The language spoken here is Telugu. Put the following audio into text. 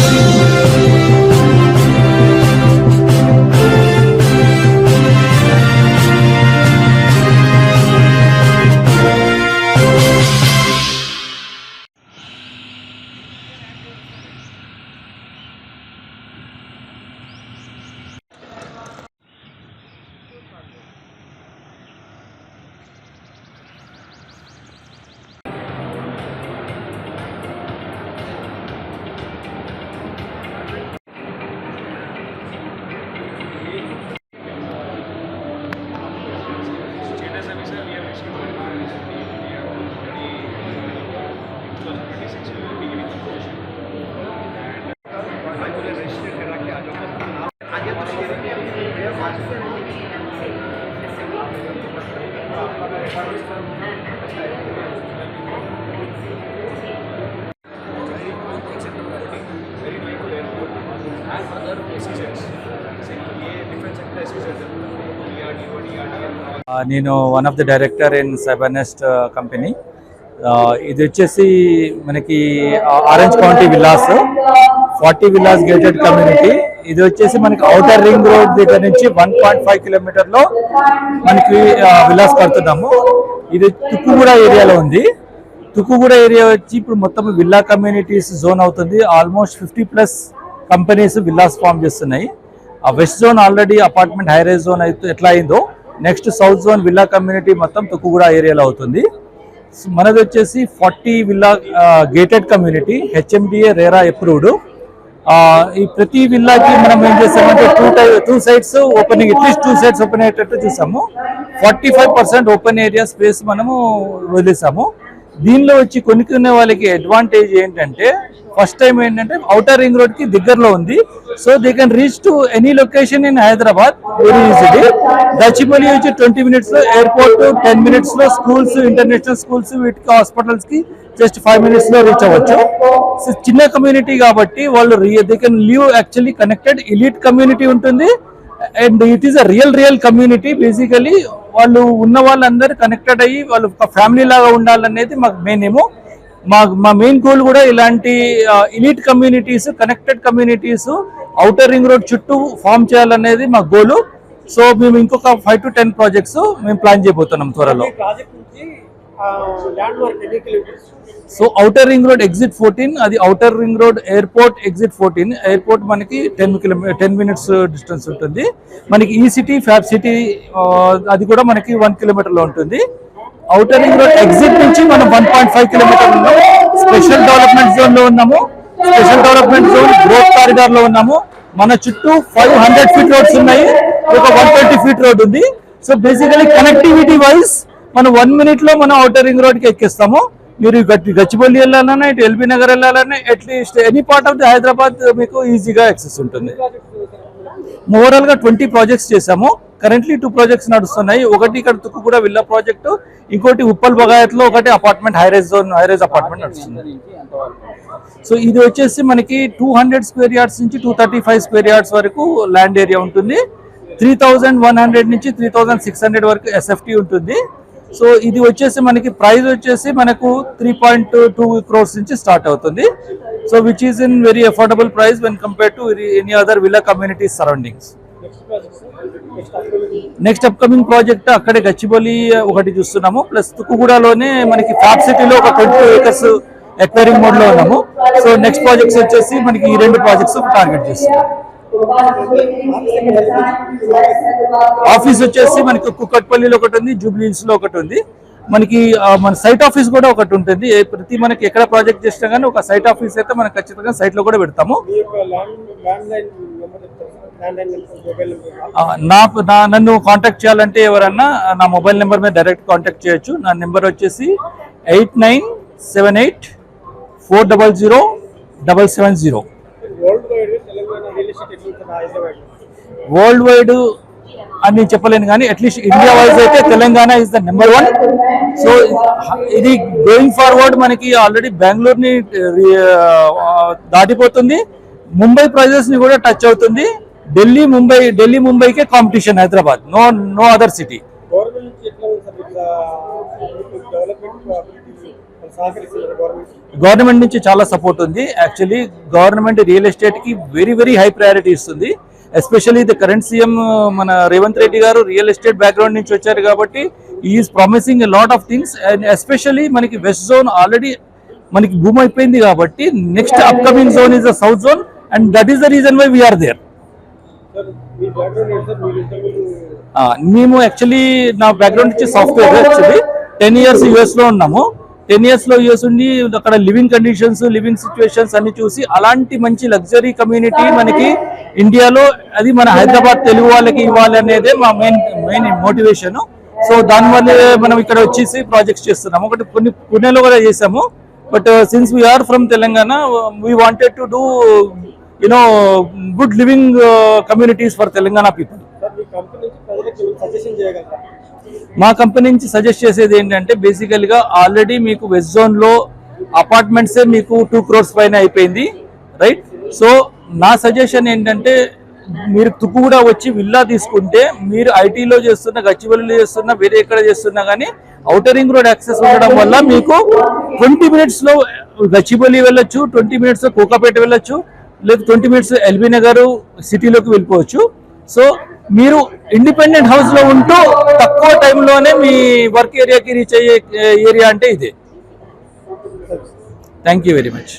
ఆ, నేను one of the director in Cybernest company ఇది వచ్చేసి మనకి orange county villas forty villas gated community. ఇది వచ్చేసి మనకి అవుటర్ రింగ్ రోడ్ దగ్గర నుంచి వన్ పాయింట్ ఫైవ్ కిలోమీటర్లో మనకి విలాస్ కడుతున్నాము. ఇది తుక్కుగూడ ఏరియాలో ఉంది. తుక్కుగూడ ఏరియా వచ్చి ఇప్పుడు మొత్తం విల్లా కమ్యూనిటీస్ జోన్ అవుతుంది. Almost fifty plus companies villas form చేస్తున్నాయి. ఆ west zone already apartment high rise zone అయితే ఎట్లా అయిందో next south zone villa community మొత్తం తుక్కుగూడ ఏరియాలో అవుతుంది. మనది వచ్చేసి forty villa gated community HMDA RERA approved ఈ ప్రతి విల్లాకి మనం ఏం చేసామంటే two tie two sides opening at least two sides open అయ్యేటట్టు చూసాము forty five percent open area space మనము వదిలేసాము దీనిలో వచ్చి కొనుక్కునే వాళ్ళకి అడ్వాంటేజ్ ఏంటంటే ఫస్ట్ టైం ఏంటంటే అవుటర్ రింగ్ రోడ్కి దగ్గరలో ఉంది. So they can reach to any location in Hyderabad very easily Dachipalli వచ్చి ట్వంటీ మినిట్స్లో ఎయిర్పోర్ట్ టెన్ మినిట్స్లో స్కూల్స్ ఇంటర్నేషనల్ స్కూల్స్ వీటికి హాస్పిటల్స్కి జస్ట్ ఫైవ్ మినిట్స్లో రీచ్ అవ్వచ్చు. చిన్న కమ్యూనిటీ కాబట్టి వాళ్ళు they can live actually connected elite community ఉంటుంది. And it is a real real community basically వాళ్ళు ఉన్న వాళ్ళందరూ కనెక్టెడ్ అయ్యి వాళ్ళు ఒక ఫ్యామిలీ లాగా ఉండాలనేది మాకు మెయిన్ ఏమో మా మా మెయిన్ గోల్ కూడా ఇలాంటి elite communities connected communities outer ring road చుట్టూ ఫామ్ చేయాలనేది మా గోల్ సో మేము ఇంకొక ఫైవ్ టు టెన్ ప్రాజెక్ట్స్ మేము ప్లాన్ చేయబోతున్నాం త్వరలో. So outer ring road exit fourteen అది outer ring road airport exit fourteen airport మనకి ten kilometre ten minutes distance ఉంటుంది. మనకి ఈ సిటీ ఫ్యాబ్ సిటీ అది కూడా మనకి వన్ కిలోమీటర్లో ఉంటుంది. అవుటర్ రింగ్ రోడ్ ఎగ్జిట్ నుంచి మనం వన్ పాయింట్ ఫైవ్ కిలోమీటర్ ఉన్నాము. స్పెషల్ డెవలప్మెంట్ జోన్లో ఉన్నాము. స్పెషల్ డెవలప్మెంట్ జోన్ గ్రోత్ కారిడార్లో ఉన్నాము. మన చుట్టూ ఫైవ్ హండ్రెడ్ ఫీట్ రోడ్స్ ఉన్నాయి. ఒక వన్ ట్వంటీ ఫీట్ రోడ్ ఉంది. సో బేసికలీ కనెక్టివిటీ వైజ్ మనం వన్ మినిట్లో మనం అవుటర్ రింగ్ రోడ్కి ఎక్కిస్తాము. మీరు గట్టి వెళ్ళాలన్నా ఇటు ఎల్బీ నగర్ వెళ్ళాలన్నా at least any part of the Hyderabad మీకు ఈజీగా యాక్సెస్ ఉంటుంది. ఓవరాల్గా ట్వంటీ ప్రాజెక్ట్స్ చేశాము. కరెంట్లీ టూ ప్రాజెక్ట్స్ నడుస్తున్నాయి. ఒకటి ఇక్కడ తుక్కుగూడ విల్లా ప్రాజెక్టు ఇంకోటి ఉప్పల్ బగాయత్లో ఒకటి apartment high rise zone high rise apartment నడుస్తుంది. సో ఇది వచ్చేసి మనకి టూ హండ్రెడ్ స్క్వేర్ యార్డ్స్ నుంచి two thirty five square yards వరకు ల్యాండ్ ఏరియా ఉంటుంది. త్రీ వన్ హండ్రెడ్ నుంచి త్రీ సిక్స్ హండ్రెడ్ వరకు ఎస్ఎఫ్టీ ఉంటుంది. సో ఇది వచ్చేసి మనకి ప్రైస్ వచ్చేసి మనకు త్రీ పాయింట్ టూ క్రోర్స్ నుంచి స్టార్ట్ అవుతుంది. So which is in very affordable price when compare to any other villa communities surroundings next upcoming project అక్కడే గచ్చిబౌలి uh, ఒకటి చూస్తున్నాము. ప్లస్ తుక్కుగూడలోనే మనకి ఫ్యాప్ సిటీలో ఒక ట్వంటీ ఏకర్స్ ఎక్వైరింగ్ మోడ్లో ఉన్నాము. సో నెక్స్ట్ ప్రాజెక్ట్స్ వచ్చేసి మనకి ఈ రెండు ప్రాజెక్ట్స్ టార్గెట్ చేస్తున్నాము. ఆఫీస్ వచ్చేసి మనకి కుక్కట్పల్లిలో ఒకటి ఉంది జూబ్లీహిల్స్లో ఒకటి ఉంది. మనకి మన సైట్ ఆఫీస్ కూడా ఒకటి ఉంటుంది. ప్రతి మనకి ఎక్కడ ప్రాజెక్ట్ చేసినా కానీ ఒక సైట్ ఆఫీస్ అయితే మనం ఖచ్చితంగా సైట్లో కూడా పెడతాము. మీ యొక్క ల్యాండ్ ల్యాండ్ లైన్ నెంబర్ చెప్తారు land line number mobile number ఆ, నా నా నన్ను కాంటాక్ట్ చేయాలంటే ఎవరన్నా నా మొబైల్ నెంబర్ మీద డైరెక్ట్ కాంటాక్ట్ చేయొచ్చు. నా నెంబర్ వచ్చేసి eight nine seven eight four double zero double seven zero world wide Telangana real estate ఎట్లుంటుంది హైదరాబాద్ వరల్డ్ వైడ్ అని చెప్పలేను కానీ అట్లీస్ట్ ఇండియా వైజ్ అయితే Telangana is the number one so ఇది గోయింగ్ ఫార్వర్డ్ మనకి ఆల్రెడీ బెంగళూరుని uh, దాటిపోతుంది. ముంబై ప్రైజెస్ని కూడా టచ్ అవుతుంది. Delhi Mumbai Delhi ముంబైకే competition Hyderabad. No no other city government development government నుంచి చాలా సపోర్ట్ ఉంది. యాక్చువల్లీ గవర్నమెంట్ రియల్ ఎస్టేట్కి వెరీ వెరీ హై ప్రయారిటీ ఇస్తుంది. ఎస్పెషల్లీ ద కరెంట్ సీఎం మన రేవంత్ రెడ్డి గారు రియల్ ఎస్టేట్ బ్యాక్గ్రౌండ్ నుంచి వచ్చారు కాబట్టి is promising lot of things and especially మనకి వెస్ట్ జోన్ ఆల్రెడీ మనకి భూమి అయిపోయింది కాబట్టి next upcoming zone is the south zone and that is the reason why we are there మేము యాక్చువల్లీ నా బ్యాక్గ్రౌండ్ వచ్చి సాఫ్ట్వేర్ యాక్చువల్లీ టెన్ ఇయర్స్ యుఎస్లో ఉన్నాము. టెన్ ఇయర్స్లో ఉండి అక్కడ లివింగ్ కండిషన్స్ లివింగ్ సిచ్యువేషన్స్ అన్ని చూసి అలాంటి మంచి లగ్జరీ కమ్యూనిటీ మనకి ఇండియాలో అది మన హైదరాబాద్ తెలుగు వాళ్ళకి ఇవ్వాలి అనేదే మా మెయిన్ మెయిన్ మోటివేషన్ సో దానివల్ల మనం ఇక్కడ వచ్చేసి ప్రాజెక్ట్స్ చేస్తున్నాము. ఒకటి కొన్ని పుణెలో కూడా చేసాము but since we are from Telangana we wanted to do you know good living communities for Telangana people చేయగలరా? మా కంపెనీ నుంచి సజెస్ట్ చేసేది ఏంటంటే బేసికల్గా ఆల్రెడీ మీకు వెస్ట్ జోన్లో అపార్ట్మెంట్సే మీకు టూ క్రోర్స్ పైన అయిపోయింది రైట్ సో నా సజెషన్ ఏంటంటే మీరు తుక్కుగూడ వచ్చి విల్లా తీసుకుంటే మీరు ఐటీలో చేస్తున్న గచ్చిబౌలిలో చేస్తున్న వేరే ఎక్కడ చేస్తున్నా కానీ అవుటర్ రింగ్ రోడ్ యాక్సెస్ ఉండడం వల్ల మీకు ట్వంటీ మినిట్స్లో గచ్చిబౌలి వెళ్ళొచ్చు ట్వంటీ మినిట్స్లో కోకాపేట వెళ్ళొచ్చు లేదు ట్వంటీ మినిట్స్ ఎల్బీ నగర్ సిటీలోకి వెళ్ళిపోవచ్చు. సో మీరు ఇండిపెండెంట్ హౌస్లో ఉంటూ తక్కువ టైంలోనే మీ వర్క్ ఏరియాకి రీచ్ అయ్యే ఏరియా అంటే ఇదే. Thank you very much